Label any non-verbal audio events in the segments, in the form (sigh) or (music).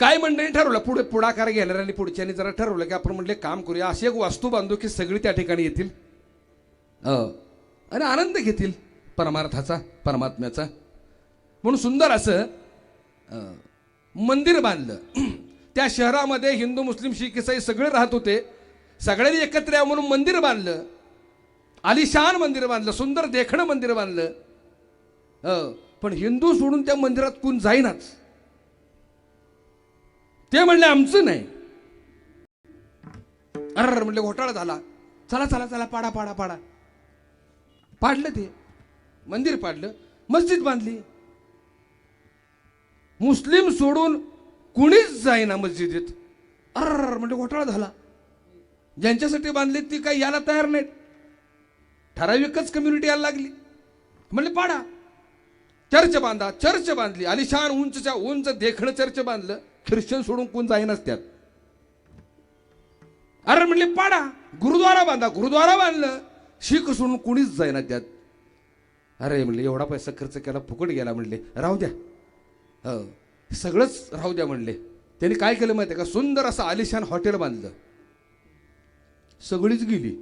काय मंडळी ठरवलं? पुढे पुढाकार घेणाऱ्यांनी पुढच्यानी जरा ठरवलं की आपण म्हटले काम करूया. अशी एक वास्तू बांधू की सगळी त्या ठिकाणी येतील. आणि आनंद घेतील परमार्थाचा परमात्म्याचा. म्हणून सुंदर असं मंदिर बांधलं. (clears throat) त्या शहरामध्ये हिंदू मुस्लिम शीख इसाई सगळे राहत होते. सगळ्यांनी एकत्र यावं म्हणून मंदिर बांधलं. आलिशान मंदिर बांधलं सुंदर देखणं मंदिर बांधलं. पण हिंदू सोडून त्या मंदिरात कोण जाईनाच. ते म्हणले आमचं नाही. अर म्हणले घोटाळा झाला. चला चला चला पाडा पाडा पाडा. पाडलं ते. मंदिर पाडलं. मस्जिद बांधली. मुस्लिम सोडून कुणीच जाईना मस्जिदीत. अर म्हणजे घोटाळा झाला. ज्यांच्यासाठी बांधले ती काही यायला तयार नाहीत. ठराविकच कम्युनिटी यायला लागली. म्हणले पाडा. चर्च बांधा. चर्च बांधली. आलिशान उंचच्या उंच देखणं चर्च बांधलं. ख्रिश्चन सोडून कोण जाई त्यात. अरे म्हणले पाडा गुरुद्वारा बांधा गुरुद्वारा बांधलं. शीख सोडून कोणीच जाईना त्यात. अरे म्हणले एवढा पैसा खर्च केला फुकट गेला म्हणले राहू द्या. हो सगळंच राहू द्या म्हणले. त्यांनी काय केलं माहिती आहे का? सुंदर असं आलिशान हॉटेल बांधलं. सगळीच गेली.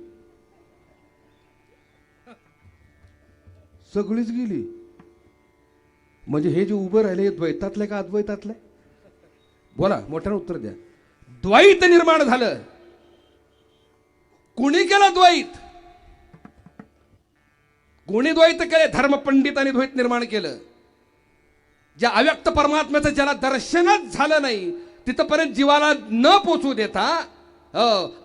सगळीच गेली. म्हणजे हे जे उभं राहिले हे द्वैतातले का अद्वैतातले? बोला. मोठ्यानं उत्तर द्या. द्वैत निर्माण झालं. कुणी केलं द्वैत? कोणी द्वैत केले? धर्मपंडितांनी द्वैत निर्माण केलं. ज्या अव्यक्त परमात्म्याचं ज्याला दर्शनच झालं नाही तिथपर्यंत जीवाला न पोचू देता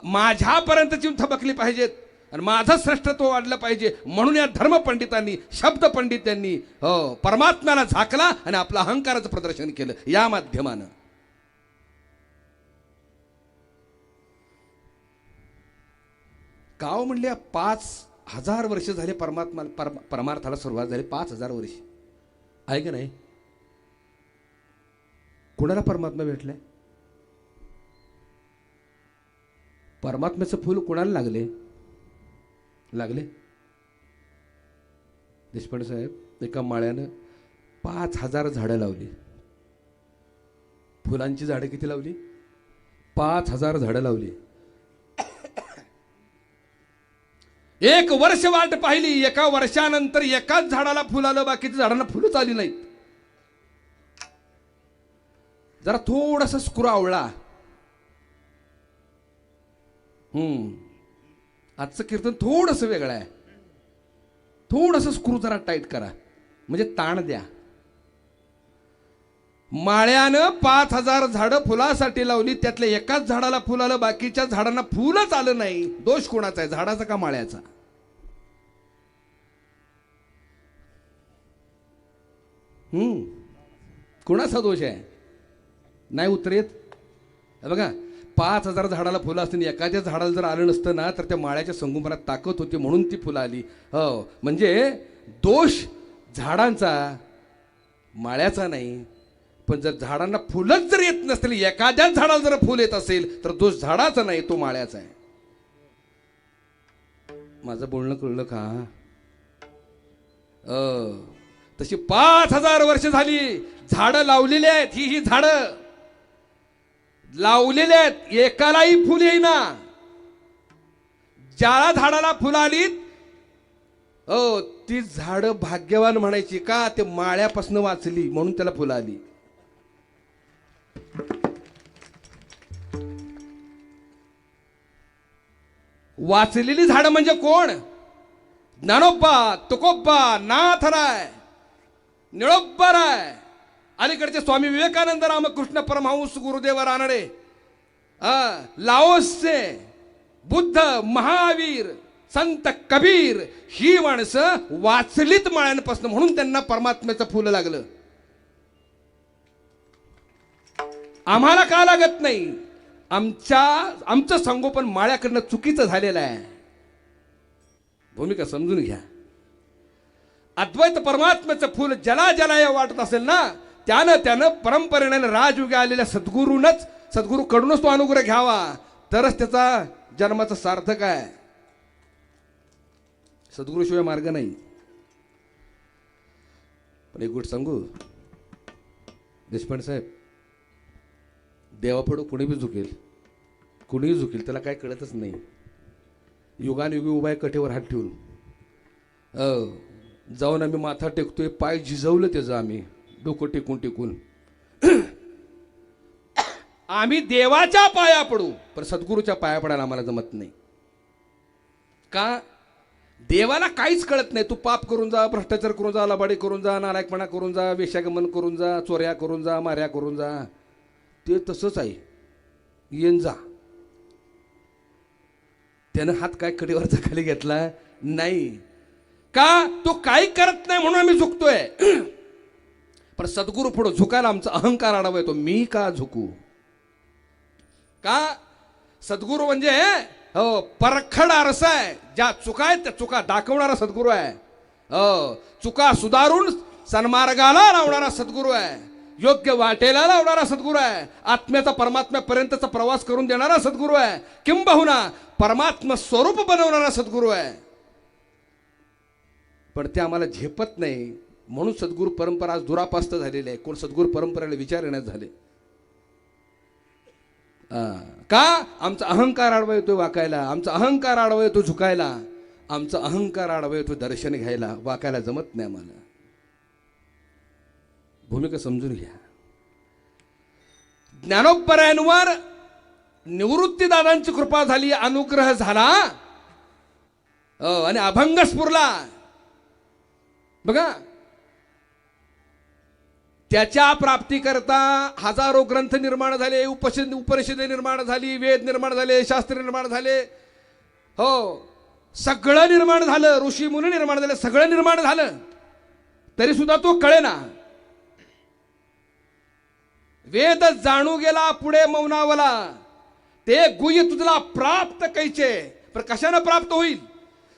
माझ्यापर्यंत जीव थबकली पाहिजेत. आणि माझं श्रेष्ठत्व वाढलं पाहिजे. म्हणून या धर्मपंडितांनी शब्द पंडितांनी अ, परमात्म्याला झाकला आणि आपलं अहंकाराचं प्रदर्शन केलं. या माध्यमानं. गाव म्हणले पाच हजार वर्ष झाले परमात्मा परम- परमार्थाला सुरुवात झाली पाच हजार वर्ष. आहे का नाही? कुणाला परमात्मा भेटलाय परमात्म्याचं फूल कुणाला लागले? लागले? देशपांडे साहेब एका माळ्यानं पाच हजार झाडं लावली. फुलांची झाडं किती लावली? पाच हजार झाडं लावली. एक वर्ष वाट पाहिली एका वर्षानंतर एकाच झाडाला फुल आलं बाकीच्या झाडांना फुलंच आली नाहीत. जरा थोडासा स्क्रू आवळा. हम्म. आजचं कीर्तन थोडस वेगळं आहे. थोडस स्क्रू जरा टाईट करा. म्हणजे ताण द्या. माळ्यानं पाच हजार झाडं फुलासाठी लावली त्यातल्या एकाच झाडाला फुल आलं बाकीच्या झाडांना फुलच आलं नाही. दोष कोणाचा आहे? झाडाचा का माळ्याचा? हम्म. कोणाचा दोष आहे? नाही उतरेत बघा पाच हजार झाडाला फुलं असतील एखाद्या झाडाला जर आलं नसतं ना तर त्या माळ्याच्या संगोपनात ताकद होती म्हणून ती फुलं आली. हो म्हणजे दोष झाडांचा माळ्याचा नाही. पण जर झाडांना फुलंच जर येत नसतील एखाद्याच झाडाला जर फुल येत असेल तर दोष झाडाचा नाही तो माळ्याचा आहे. माझं बोलणं कळलं का? अ, तशी पाच हजार वर्ष झाली झाडं लावलेली आहेत ही ही झाडं. लावलेली आहेत एकालाही फुल येईना. ज्याला झाडाला फुलं आलीत हो ती झाडं भाग्यवान म्हणायची का? ते माळ्यापासून वाचली म्हणून त्याला फुलं आली. वाचलेली झाडं म्हणजे कोण? ज्ञानोबा राय नाथराय निळोब्बाराय अलीकडचे स्वामी विवेकानंद रामकृष्ण परमहंस गुरुदेव रानडे अ, लाओसचे बुद्ध महावीर संत कबीर ही माणसं वाचलीत माळ्यांपासून म्हणून त्यांना परमात्म्याचं फुलं लागलं. आम्हाला का लागत नाही? आमच्या आमचं संगोपन माळ्याकडनं चुकीचं झालेलं आहे. भूमिका समजून घ्या. अद्वैत परमात्म्याचं फुल ज्याला ज्याला या वाटत असेल ना त्यानं त्यानं परंपरेने राजयुगे आलेल्या सद्गुरूनच सद्गुरूकडूनच तो अनुग्रह घ्यावा. तरच त्याचा जन्माचं सार्थक आहे. सद्गुरूशिवाय मार्ग नाही. पण एक गोष्ट सांगू देशपांडे साहेब देवापुढं कुणी बी झुकेल कुणीही झुकेल त्याला काय कळतच नाही. युगानयुगी उभा आहे कठेवर हात ठेवून. जाऊन आम्ही माथा टेकतोय पाय झिजवलं त्याचं आम्ही डोकं टेकून टेकून. (coughs) आम्ही देवाच्या पाया पडू पण सद्गुरूच्या पाया पडायला आम्हाला जमत नाही. का? देवाला काहीच कळत नाही तू पाप करून जा भ्रष्टाचार करून जा लबाडी करून जा नालायकपणा करून जा वेशागमन करून जा चोऱ्या करून जा माऱ्या करून जा. ते तसंच आहे. येन जा. त्यानं हात काय कडेवरचा खाली घेतला नाही. का? तो काही करत नाही म्हणून आम्ही झुकतोय. पण सद्गुरू पुढं झुकायला आमचा अहंकार आडावा येतो. मी का झुकू? का? सद्गुरू म्हणजे हो परखड आरसा आहे. ज्या चुका आहेत त्या चुका दाखवणारा सद्गुरू आहे. हो चुका सुधारून सन्मार्गाला लावणारा सद्गुरू आहे. योग्य वाटेला लावणारा सद्गुरू आहे. आत्म्याचा परमात्म्यापर्यंतचा प्रवास करून देणारा सद्गुरू आहे. किंबहुना परमात्मा स्वरूप बनवणारा सद्गुरू आहे. पण ते आम्हाला झेपत नाही. म्हणून सद्गुरू परंपरा आज दुरापास्त झालेली आहे. कोण सद्गुरू परंपरेला विचार येण्यात झाले. का? आमचा अहंकार आडवा येतो वाकायला. आमचा अहंकार आडवा येतो झुकायला. आमचा अहंकार आडवा येतो दर्शन घ्यायला. वाकायला जमत नाही आम्हाला. भूमिका समजून घ्या. ज्ञानोपरायांवर निवृत्तीदादांची कृपा झाली अनुग्रह झाला. आणि अभंग स्फुरला. बघा. त्याच्या प्राप्तीकरता हजारो ग्रंथ निर्माण झाले उपश उपनिषदे निर्माण झाली वेद निर्माण झाले शास्त्र निर्माण झाले. हो. सगळं निर्माण झालं ऋषी मुनी निर्माण झाले सगळं निर्माण झालं. तरी सुद्धा तो कळेना. वेद जाणू गेला पुढे मौनावला. ते गुय तुझला प्राप्त कैचे. पण कशानं प्राप्त होईल?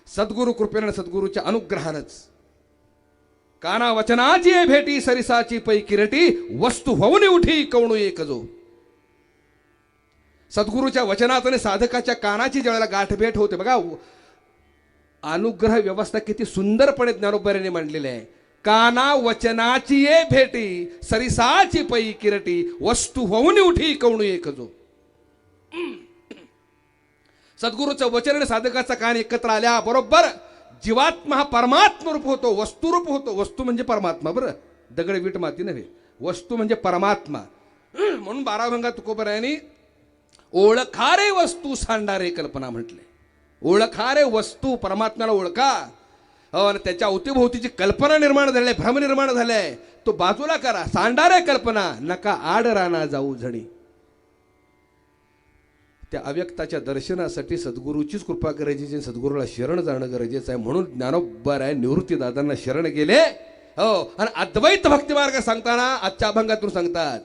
सद्गुरु कृपेनं सद्गुरूच्या अनुग्रहानच. काना वचनाची भेटी सरिसाची पै किरटी वस्तू होऊन उठी कवणू एक जो. सद्गुरूच्या वचनात आणि साधकाच्या कानाची ज्यावेळेला गाठभेट होते बघा अनुग्रह व्यवस्था किती सुंदरपणे ज्ञानोबऱ्याने मांडलेली आहे. काना वचनाची ये भेटी सरिसाची पै किरटी वस्तू होऊन उठी कवणू एक जो. सद्गुरूचं वचन आणि साधकाचा कान एकत्र आल्या बरोबर जीवात्मा हा परमात्मा रूप होतो वस्तुरूप होतो. वस्तू म्हणजे परमात्मा बरं? दगड वीट माती नव्हे. वस्तू म्हणजे परमात्मा. म्हणून बाराभंगा तुकोबरायांनी ओळखारे वस्तू सांडारे कल्पना म्हटले. ओळखारे वस्तू परमात्म्याला ओळखा. हो, आणि त्याच्या अवतीभोवतीची कल्पना निर्माण झाली भ्रम निर्माण झालाय तो बाजूला करा सांडारे कल्पना नका आड राणा जाऊ झणी त्या अव्यक्ताच्या दर्शनासाठी सद्गुरूचीच कृपा करायची सद्गुरूला शरण जाणं गरजेचं आहे. म्हणून ज्ञानोबर आहे निवृत्ती दादांना शरण गेले. हो आणि अद्वैत भक्तिमार्ग सांगताना आजच्या अभंगातून सांगतात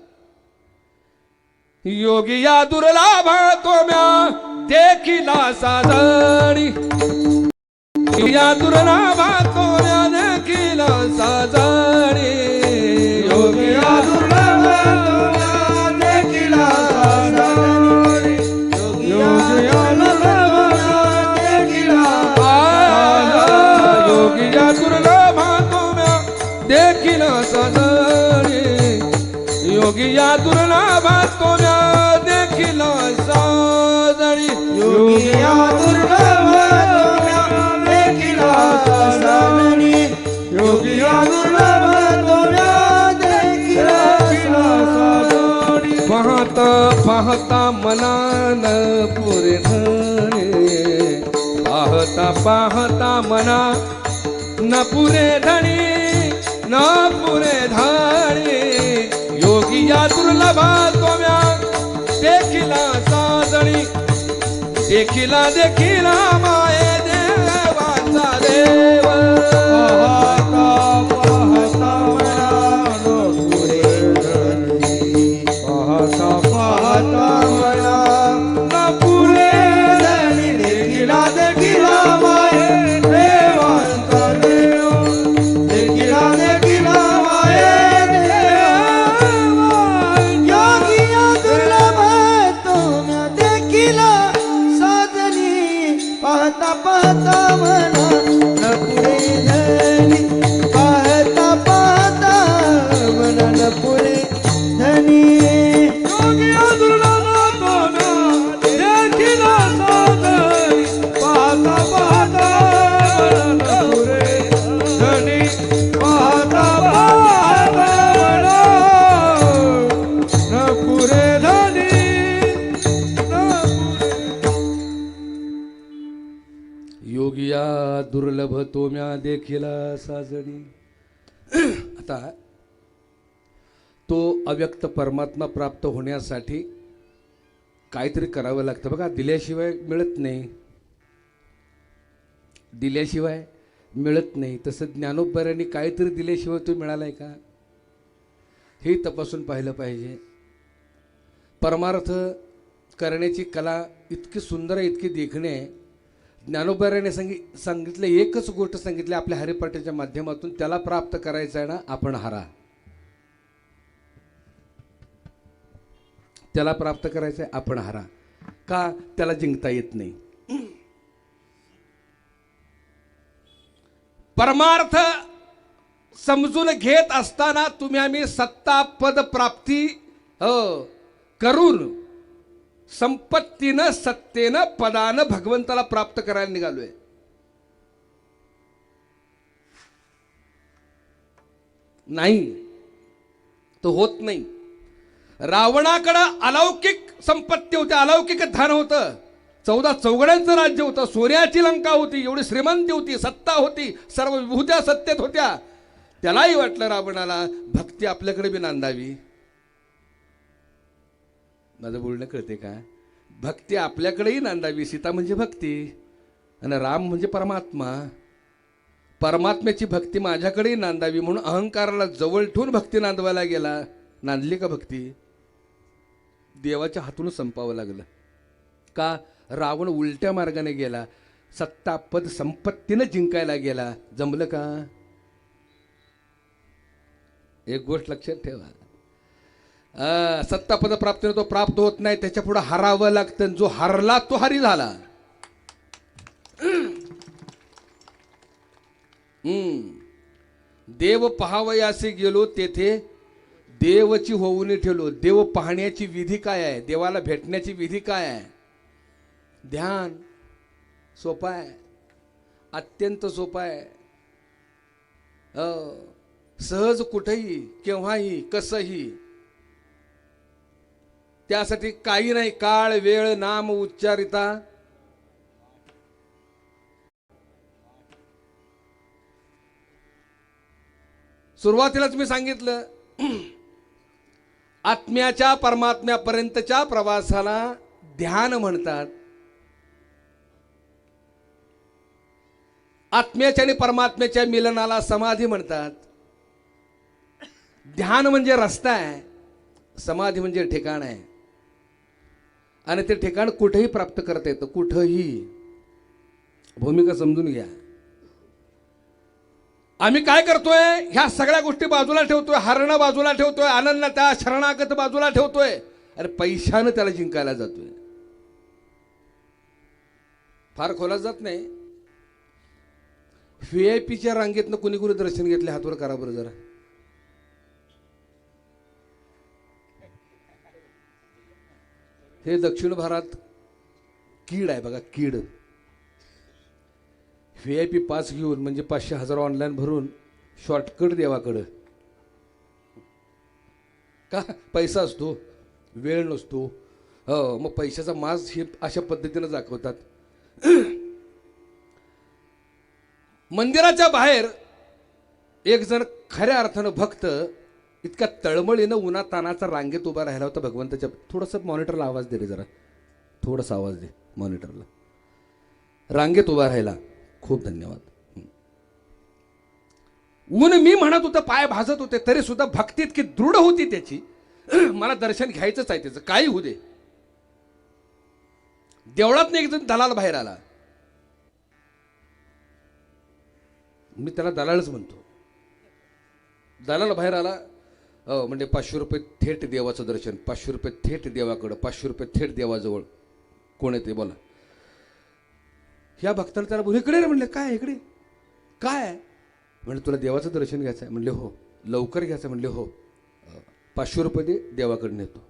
योगी या दुर्लाभा तो म्या देखिला साजणी. या दुर्लाभा तो म्या देखिला साजणी? योगी या दुर्लाभा तो म्या देखिला साजणी? योगिया दुर्लभा तुम्या देखील सजणी? देखील पाहता मनान पुरे पाहता पाहता मना न पुरे धणी न पुरे धणी. योगी या दुर्लभा तोम्या देखिला साजणी. देखिला देखिला माये देवाचा देव. पाहता दुर्लभ तो म्या देखील साजणी (clears throat) आता तो अव्यक्त परमात्मा प्राप्त होण्यासाठी काहीतरी करावं लागतं. बघा दिल्याशिवाय मिळत नाही. दिल्याशिवाय मिळत नाही. तसं ज्ञानोबऱ्यांनी काहीतरी दिल्याशिवाय तो मिळालाय का? हे तपासून पाहिलं पाहिजे. परमार्थ करण्याची कला इतकी सुंदर आहे इतकी देखणे आहे. ज्ञानोबऱ्याने सांगि सांगितलं एकच गोष्ट सांगितली आपल्या हरिपाठाच्या माध्यमातून त्याला प्राप्त करायचं आहे ना आपण हारा. त्याला प्राप्त करायचं आहे आपण हारा. का? त्याला जिंकता येत नाही. परमार्थ समजून घेत असताना तुम्ही आम्ही सत्ता पद प्राप्ती हो करून संपत्तीनं सत्तेनं पदानं भगवंताला प्राप्त करायला निघालोय. नाही. तो होत नाही. रावणाकडं अलौकिक संपत्ती होती अलौकिक धन होतं. चौदा चौघड्यांचं राज्य होतं. सोन्याची लंका होती एवढी श्रीमंती होती सत्ता होती सर्व विभूत्या सत्तेत होत्या. त्यालाही वाटलं रावणाला भक्ती आपल्याकडे बी नांदावी. माझं बोलणं कळते का? भक्ती आपल्याकडेही नांदावी सीता म्हणजे भक्ती आणि राम म्हणजे परमात्मा. परमात्म्याची भक्ती माझ्याकडेही नांदावी म्हणून अहंकाराला जवळ ठेवून भक्ती नांदवायला गेला. नांदली का भक्ती? देवाच्या हातून संपावं लागलं. का? रावण उलट्या मार्गाने गेला. सत्ता पद संपत्तीनं जिंकायला गेला. जमलं का? एक गोष्ट लक्षात ठेवा. सत्तापद प्राप्तीने तो प्राप्त होत नाही त्याच्या पुढे हरावं लागतं. जो हरला तो हरी झाला. हम्म. देव पहावयासे गेलो तेथे देवची होऊन ठेवलो. देव पाहण्याची विधी काय आहे? देवाला भेटण्याची विधी काय आहे? ध्यान सोपा आहे. अत्यंत सोपा आहे. सहज कुठेही केव्हाही कसंही त्यासाठी काही नाही काळ वेळ नाम उच्चारिता. सुरुवातीलाच मी सांगितलं (clears throat) आत्म्याच्या परमात्म्यापर्यंतच्या प्रवासाला ध्यान म्हणतात. आत्म्याच्या आणि परमात्म्याच्या मिलनाला समाधी म्हणतात. ध्यान म्हणजे रस्ता आहे समाधी म्हणजे ठिकाण आहे. आणि ते ठिकाण कुठेही प्राप्त करता येतं कुठंही. भूमिका समजून घ्या. आम्ही काय करतोय? ह्या सगळ्या गोष्टी बाजूला ठेवतोय हरणं बाजूला ठेवतोय आनंद त्या शरणागत बाजूला ठेवतोय. अरे पैशानं त्याला जिंकायला जातोय. फार खोला जात नाही. व्ही आय पीच्या रांगेतनं कुणी कुणी दर्शन घेतले हातवर करा बरं जरा. हे दक्षिण भारत कीड आहे बघा कीड. व्ही आय पी पास घेऊन म्हणजे पाचशे हजार ऑनलाईन भरून शॉर्टकट देवाकडं. का? पैसा असतो वेळ नसतो. हो मग पैशाचा मास हे अशा पद्धतीनं दाखवतात. मंदिराच्या बाहेर एक जण खऱ्या अर्थानं भक्त इतका तळमळीनं उन्हा तानाचा रांगेत उभा राहिला होता भगवंताच्या. थोडंसं मॉनिटरला आवाज दे रे जरा. थोडासा आवाज दे मॉनिटरला. रांगेत उभा राहिला. खूप धन्यवाद. ऊन मी म्हणत होतं पाय भाजत होते तरी सुद्धा भक्ती इतकी दृढ होती त्याची. (clears throat) मला दर्शन घ्यायचंच आहे त्याचं. काही होऊ दे. देवळात एक जण दलाल बाहेर आला. मी त्याला दलालच म्हणतो. दलाल बाहेर आला. हो म्हणजे पाचशे रुपये थेट देवाचं दर्शन पाचशे रुपये थेट देवाकडं पाचशे रुपये थेट देवाजवळ. कोण आहे ते बोला. ह्या भक्ताला त्याला बोल इकडे रे म्हणले काय इकडे? काय म्हणजे तुला देवाचं दर्शन घ्यायचं आहे म्हणले हो. लवकर घ्यायचं आहे म्हणले हो. पाचशे रुपये दे देवाकडे नेतो.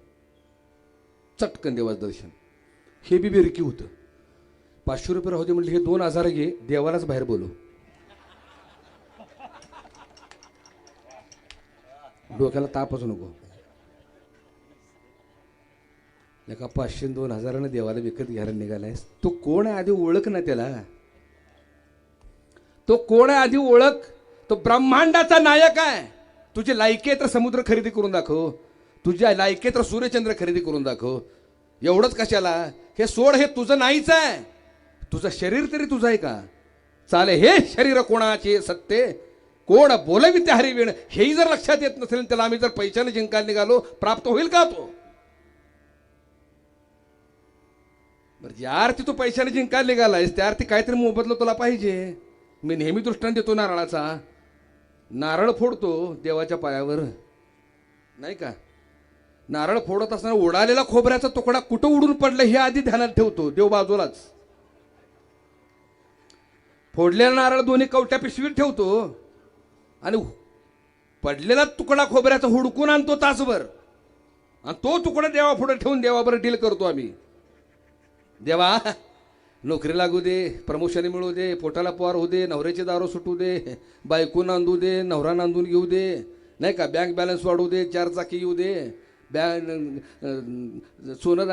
चटकन देवाचं दर्शन. हे बी बिरकी होतं. पाचशे रुपये राहू दे म्हणले हे दोन हजार घे देवालाच बाहेर बोलू डोक्याला तापच नको. एका पाचशे दोन हजारानं देवाला विकत घ्यायला निघालायस. तो कोण आहे आधी ओळख ना त्याला? तो कोण आहे आधी ओळख? तो ब्रह्मांडाचा नायक आहे. तुझे लायके तर समुद्र खरेदी करून दाखव. तुझ्या लायके तर सूर्यचंद्र खरेदी करून दाखव. एवढंच कशाला? हे सोड हे तुझं नाहीच आहे. तुझं शरीर तरी तुझं आहे का? चाले हे शरीर कोणाचे? सत्ते कोण बोलविते त्या हरिवीण हेही जर लक्षात येत नसेल त्याला आम्ही जर पैशाने जिंकायला निघालो प्राप्त होईल का तो? बरं ज्या अर्थी तू पैशाने जिंकायला निघालायस त्या अर्थी काहीतरी मोबदला तुला पाहिजे. मी नेहमी दृष्टांत देतो नारळाचा. नारळ फोडतो देवाच्या पायावर. नाही का? नारळ फोडत असताना उडालेला खोबऱ्याचा तुकडा कुठं उडून पडला हे आधी ध्यानात ठेवतो देव बाजूलाच. फोडलेला नारळ दोन्ही कवट्या पिशवीत ठेवतो. आणि पडलेला तुकडा खोबऱ्याचा हुडकून आणतो तासभर. आणि तो तुकडा देवा पुढे ठेवून देवाबरोबर डील करतो आम्ही. देवा नोकरी लागू दे प्रमोशन मिळू दे पोटाला पवार होऊ दे नवऱ्याचे दारू सुटू दे बायको नांदू दे नवरा नांदून घेऊ दे नाही का? बँक बॅलन्स वाढवू दे चार चाकी येऊ दे बॅ सोनं